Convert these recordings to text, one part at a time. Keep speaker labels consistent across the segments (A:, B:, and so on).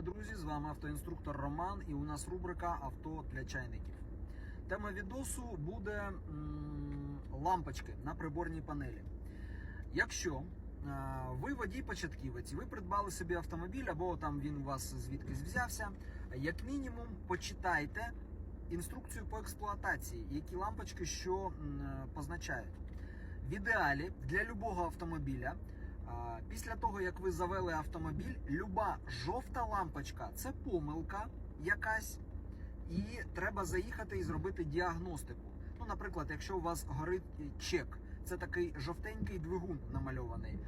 A: Друзі, з вами автоінструктор Роман, і у нас рубрика Авто для чайників. Тема відосу буде лампочки на приборній панелі. Якщо е, ви водій початківець, ви придбали собі автомобіль, або там він у вас звідкись взявся, як мінімум почитайте інструкцію по експлуатації, які лампочки що позначають. В ідеалі для любого автомобіля, після того як ви завели автомобіль, люба жовта лампочка це помилка якась, і треба заїхати і зробити діагностику. Ну, наприклад, якщо у вас горить чек, це такий жовтенький двигун намальований.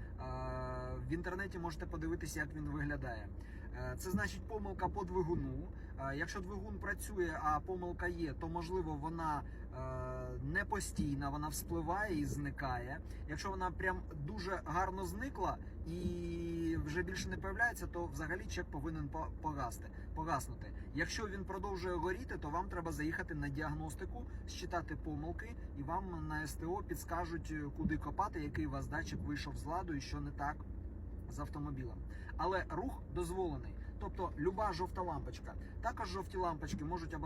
A: В інтернеті можете подивитися, як він виглядає. Е, Це значить помилка по двигуну. Е, Якщо двигун працює, а помилка є, то можливо вона е, не постійна, вона вспливає і зникає. Якщо вона прям дуже гарно зникла і вже більше не появляється, то взагалі чек повинен по- погасти, погаснути. Якщо він продовжує горіти, то вам треба заїхати на діагностику, считати помилки, і вам на СТО підскажуть, куди копати, який у вас датчик вийшов з ладу і що не так з автомобілем. Але рух дозволений. Тобто люба жовта лампочка. Також жовті лампочки можуть е,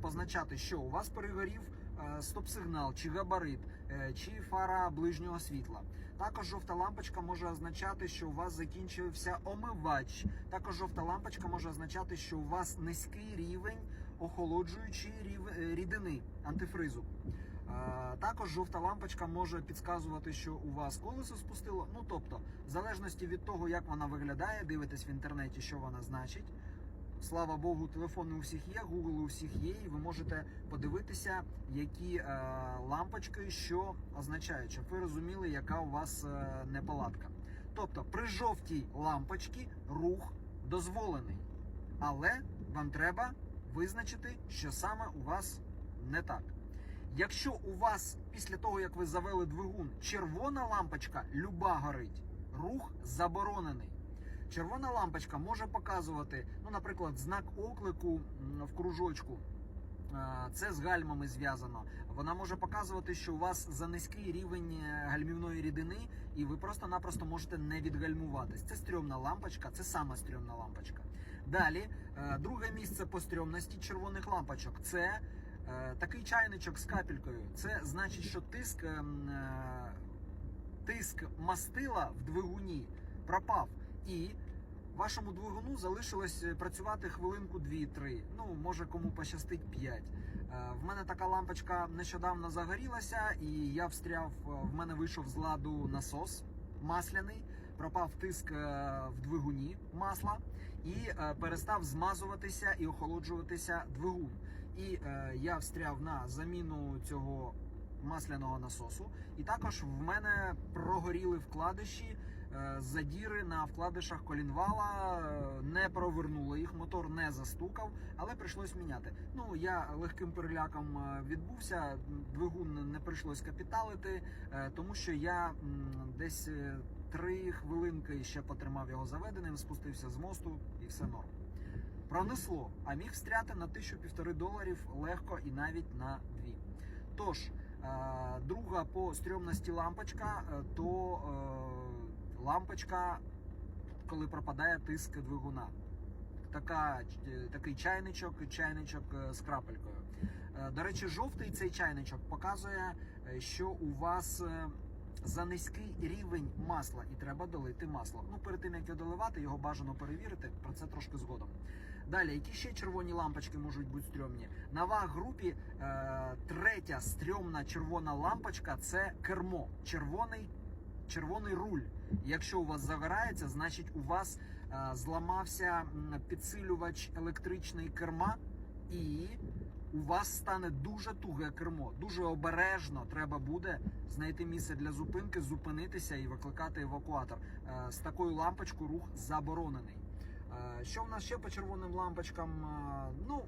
A: позначати, що у вас перегорів е, стоп-сигнал, чи габарит, е, чи фара ближнього світла. Також жовта лампочка може означати, що у вас закінчився омивач. Також жовта лампочка може означати, що у вас низький рівень охолоджуючої рідини антифризу. Також жовта лампочка може підказувати, що у вас колесо спустило. Ну тобто, в залежності від того, як вона виглядає, дивитесь в інтернеті, що вона значить. Слава Богу, телефони у всіх є, Google у всіх є, і ви можете подивитися, які е, лампочки що означають, щоб ви розуміли, яка у вас е, неполадка. Тобто, при жовтій лампочці рух дозволений, але вам треба визначити, що саме у вас не так. Якщо у вас після того, як ви завели двигун, червона лампочка люба горить, рух заборонений. Червона лампочка може показувати, ну, наприклад, знак оклику в кружочку. Це з гальмами зв'язано. Вона може показувати, що у вас за низький рівень е, гальмівної рідини, і ви просто-напросто можете не відгальмуватись. Це стрьомна лампочка, це сама стрьомна лампочка. Далі, е, друге місце по стрьомності червоних лампочок це такий чайничок з капелькою. Це значить, що тиск, ем, е, тиск мастила в двигуні пропав. І вашому двигуну залишилось е, працювати хвилинку 2-3. Ну, може кому пощастить 5. Е, В мене така лампочка нещодавно загорілася, і я встряв, е, в мене вийшов з ладу насос масляний, пропав тиск е, в двигуні масла і е, перестав змазуватися і охолоджуватися двигун. І е, я встряв на заміну цього масляного насосу. І також в мене прогоріли вкладиші, е, задіри на вкладишах колінвала, е, не провернули їх, мотор не застукав, але прийшлось міняти. Ну я легким переляком е, відбувся, двигун не прийшлось капіталити, е, тому що я м, десь е, три хвилинки ще потримав його заведеним, спустився з мосту і все норм. Пронесло, а міг встряти на тисячу півтори доларів легко і навіть на дві. Тож, е, друга по стрьомності лампочка, е, то е, лампочка, коли пропадає тиск двигуна. Така, такий чайничок, чайничок з крапелькою. До речі, жовтий цей чайничок показує, що у вас за низький рівень масла і треба долити масло. Ну, перед тим як його доливати, його бажано перевірити. Про це трошки згодом. Далі, які ще червоні лампочки можуть бути стрьомні? На ваг групі е, третя стрьомна червона лампочка це кермо. Червоний. Червоний руль. Якщо у вас загорається, значить у вас е, зламався підсилювач електричний керма, і у вас стане дуже туге кермо. Дуже обережно треба буде знайти місце для зупинки, зупинитися і викликати евакуатор. Е, З такою лампочкою рух заборонений. Е, Що в нас ще по червоним лампочкам? Е, Ну,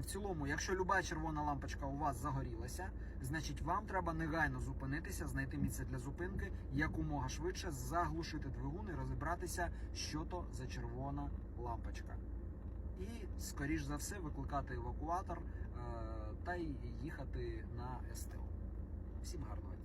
A: в цілому, якщо люба червона лампочка у вас загорілася, значить вам треба негайно зупинитися, знайти місце для зупинки, якомога швидше заглушити двигун і розібратися, що то за червона лампочка. І, скоріш за все, викликати евакуатор е, та й їхати на СТО. Всім гарного!